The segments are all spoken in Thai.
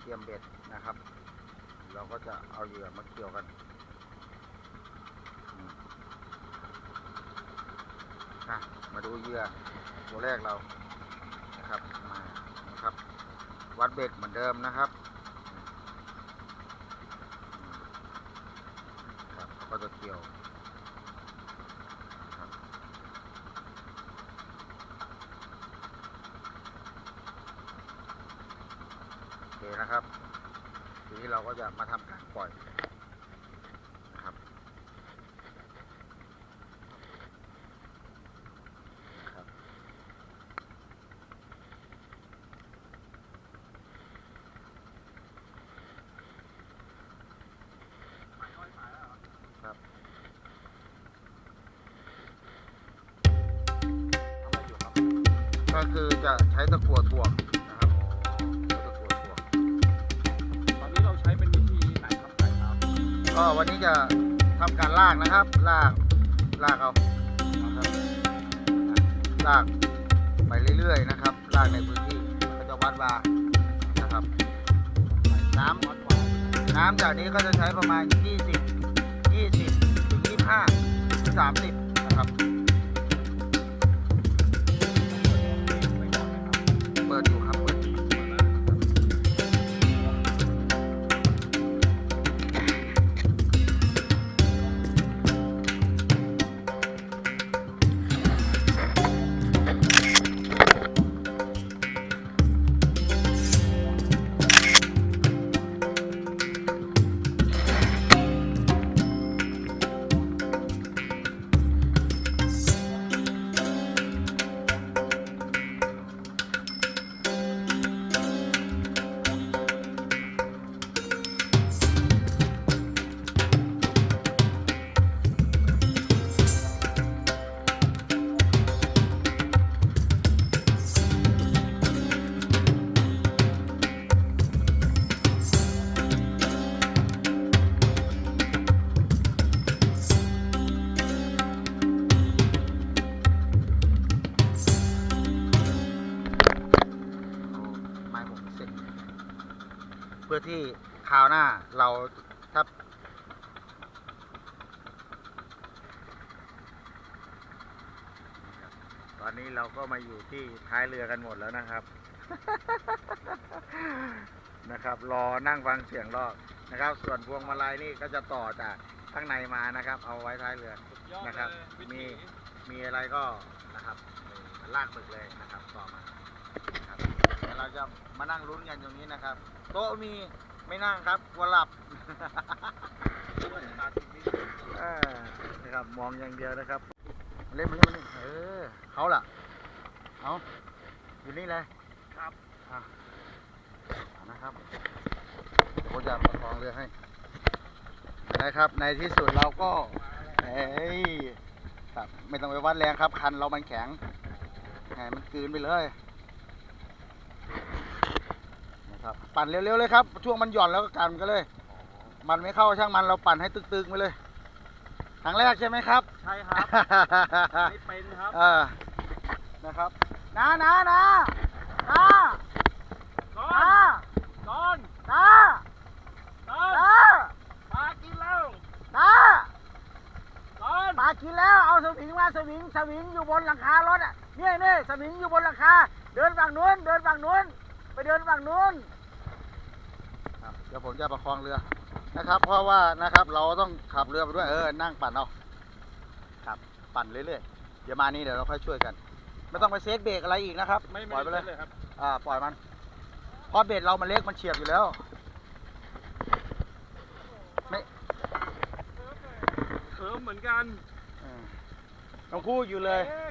เตรียมเบ็ดนะครับ เราก็จะเอาเหยื่อมาเกี่ยวกันอืมอะมาดูเหยื่อตัวแรกเรานะครับมานะครับ วัดเบ็ดเหมือนเดิมนะครับครับก็จะเกี่ยวนะครับโอเค นะครับ ทีนี้เราก็จะมาทำการปล่อยนะครับ ครับครับก็คือจะใช้ตะกั่วถ่วง ก็วันนี้จะทำการลากนะครับ ลากลากเอาครับลากไปเรื่อยๆนะครับ ลากในพื้นที่ก็จะวัดว่านะครับ น้ำน้ำจากนี้ก็จะใช้ประมาณ 20 20ถึง25ถึง30 นะครับ ที่คราวหน้าเราถ้าตอนนี้เราก็มาอยู่ที่ท้ายเรือกันหมดแล้วนะครับ นะครับ รอนั่งฟังเสียงรอบนะครับ ส่วนพวงมาลัยนี่ก็จะต่อจากข้างในมานะครับ เอาไว้ท้ายเรือยอดนะครับเลยวิมีธีมีอะไรก็นะครับลากหมึกเลยนะครับ ต่อมาครับ เดี๋ยวเราจะมานั่งลุ้นกันตรงนี้นะครับ โต๊ะมีไม่นั่งครับกลัวหลับเออนะครับมองอย่างเดียวนะครับมาเล่นมาเล่นมาเล่นเออเขาล่ะเอาอยู่นี่เลยครับอะเอานะครับผมจะประคองเรือให้นะครับ ในที่สุดเราก็เอ้ยครับไม่ต้องไปวัดแรงครับ คันเรามันแข็งไงมันกลืนไปเลยนะ ครับปั่นเร็วๆเลยครับ ช่วงมันหย่อนแล้วก็กันก็เลย มันไม่เข้าช่างมันเราปั่นให้ตึกๆไปเลยครั้งแรกใช่ไหมครับ ใช่ครับไม่เป็นครับเออนะครับนานานานาก้อนาก้อนนาก้อนนาปลากินแล้วนาก้อนปากินแล้วเอาสวิงมาสวิงสวิงอยู่บนหลังคารถอะนี่นี่สวิงอยู่บนหลังคาเดินฝั่งนู้นเดินฝั่งนู้นไปเดินฝั่งนู้น ครับ เดี๋ยวผมจะประคองเรือนะครับ เพราะว่านะครับเราต้องขับเรือไปด้วยเออนั่งปั่นเอาครับปั่นเรื่อยๆเดี๋ยวมานี้เดี๋ยวเราค่อยช่วยกัน ไม่ต้องไปเซฟเบรกอะไรอีกนะครับไม่ปล่อยไปไม่เลได้ยเลยครับอ่าปล่อยมันเพราะเบ็ดเรามันเล็กมันเฉียบอยู่แล้วไม่เขิมเหมือนกันอืมต้องคู่อยู่เลยอ๊ะ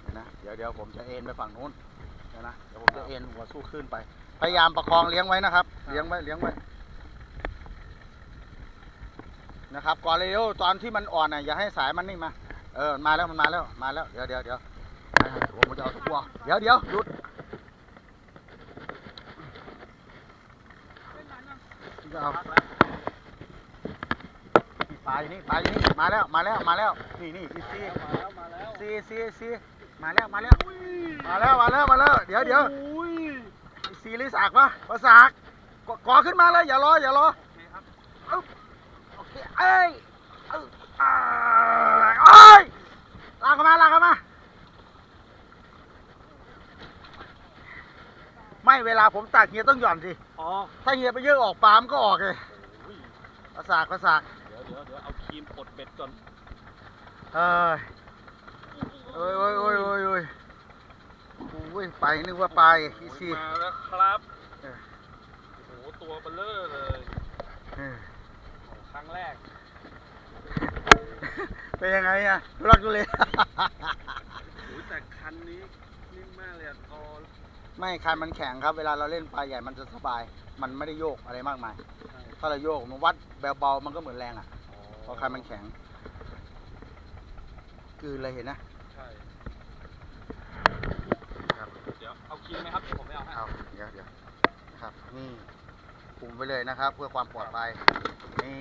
เดี๋ยวนะเดี๋ยวเดี๋ยวผมจะเอ็นไปฝั่งนู้นเดี๋ยวนะเดี๋ยวผมจะเอ็นหัวสู้ขึ้นไป พยายามประคองเลี้ยงไว้นะครับ เลี้ยงไว้เลี้ยงไว้ นะครับก่อนเลยเร็วตอนที่มันอ่อนน่ะอย่าให้สายมันนี่มา เออมาแล้วมันมาแล้วมาแล้วเดี๋ยวเดี๋ยวเดี๋ยวผมจะเอาตะกัวเดี๋ยวเดี๋ยวหยุดจะเอาพักแล้วปลาอยู่นี่ปลาอยู่นี่มาแล้วมาแล้วมาแล้วนี่นี่อีซีมาแล้วมาแล้วซีซีซี มาแล้วมาแล้วมาแล้วมาแล้วมาแล้วเดี๋ยวเดี๋ยวอุ้ยไอ้สีหรือสากวะประสากกกอขึ้นมาเลยอย่ารออย่ารอโอเคครับโอเคเอ้ยเอ้ยอ่าเอ้ยลากเข้ามาลากเข้ามาไม่เวลาผมตักเฮียต้องหย่อนสิอ๋อถ้าเฮียไปเยอะออกปลามนก็ออกเลยอุ้ยประสากประสากเดี๋ยวเดี๋ยวเดี๋ยวเอาครีมกดเบ็ดก่อนเอ้ยโอ้ยโอ้ยโอ้ยโอ้ยโอ้ยโอ้ย ไปนึกว่าไปอีโอ้ยซี่มาแล้วครับเออโอ้โหตัวเบลเลอร์เลยเออครั้งแรก เป็นยังไงอะทุรักทุเลโอ้ยแต่คันนี้นิ่มมากเลยอะคอไม่คันมันแข็งครับ เวลาเราเล่นปลาใหญ่มันจะสบาย มันไม่ได้โยกอะไรมากมายใช่ถ้าเราโยกมันวัดเบาๆมันก็เหมือนแรงอะเพราะคันมันแข็ง คือเลยเห็นนะใช่ ครับ เดี๋ยวเอาครีมไหมครับเดี๋ยวผมไม่เอาให้ เอาเดี๋ยวเดี๋ยวครับ นี่คุมไปเลยนะครับ เพื่อความปลอดภัย นี่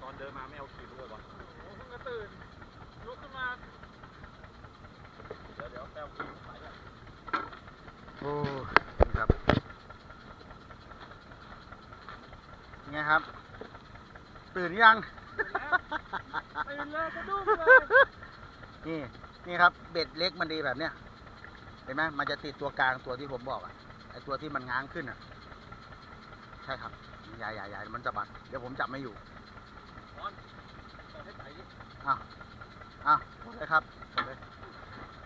ตอนเดินมาไม่เอาครีมด้วยวะโอ้เพิ่งจะตื่น ลุกขึ้นมา เดี๋ยวเดี๋ยวแปลครีมไปก่อนโอ้นี่ครับไงครับ ตื่นยัง ตื่นเลยสะดุ้งเลย นี่ นี่ครับ เบ็ดเล็กมันดีแบบเนี้ยเห็นไหมมันจะติดตัวกลางตัวที่ผมบอกอะไอตัวที่มันง้างขึ้นอะใช่ครับอย่าอย่าอย่ามันจะบัดเดี๋ยวผมจับไม่อยู่นอนตอนให้ไต่ดิอ้าวอ้าวกดเลยครับกดเลย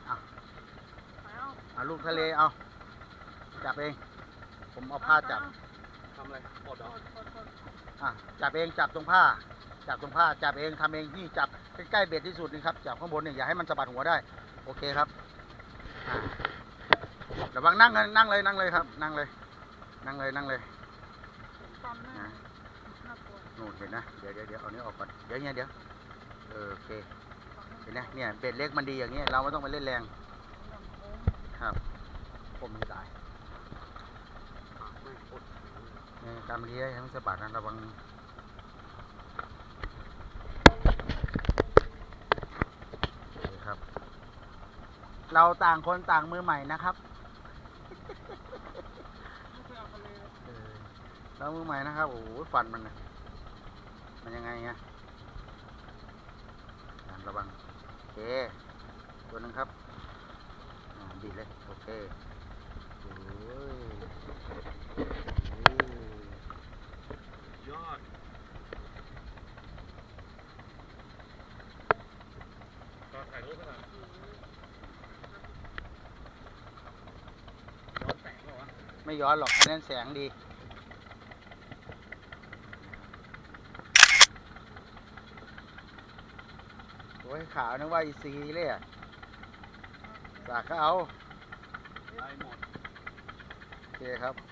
อ้าวเอาลูกทะเลเอาจับเอง ผมเอาผ้าจับทำอะไรกดเหรออะจับเองจับตรงผ้า จับตรงผ้าจับเองทำเองที่จับใกล้ๆเบ็ดที่สุดนี่ครับจับข้างบนเนี่ยอย่าให้มันสะบัดหัวได้ โอเคครับอ่า ระวังนั่งเลยนั่งเลยนั่งเลยครับ นั่งเลย นั่งเลยนั่งเลยนะนู่นเห็นนะเดี๋ยวเดี๋ยวเดี๋ยวเอาเนี้ยออกก่อนเดี๋ยวเนี่ยเดี๋ยวเออโอเคเห็นนะเนี่ยเบ็ดเล็กมันดีอย่างเงี้ยเราไม่ต้องไปเล่นแรงครับผมไม่ตายเนี่ยการมันดีได้ทั้งสะบัดนะระวังนี่ครับ เราต่างคนต่างมือใหม่นะครับเออเรามือใหม่นะครับ โอ้โหฟันมันนะมันยังไงไงอะระวังโอเค ตัวหนึงครับอ่าดีดเลย โอเคโอ้ยโอ้ย ยอดก็ถ่ายรูปขนาดย้อนแสงเหรอวะ ไม่ย้อนหรอกอันนั้นแสงดีโอ้ยขาวนึกว่าอีซีเลยอะสากก็เอาได้หมดโอเคครับโ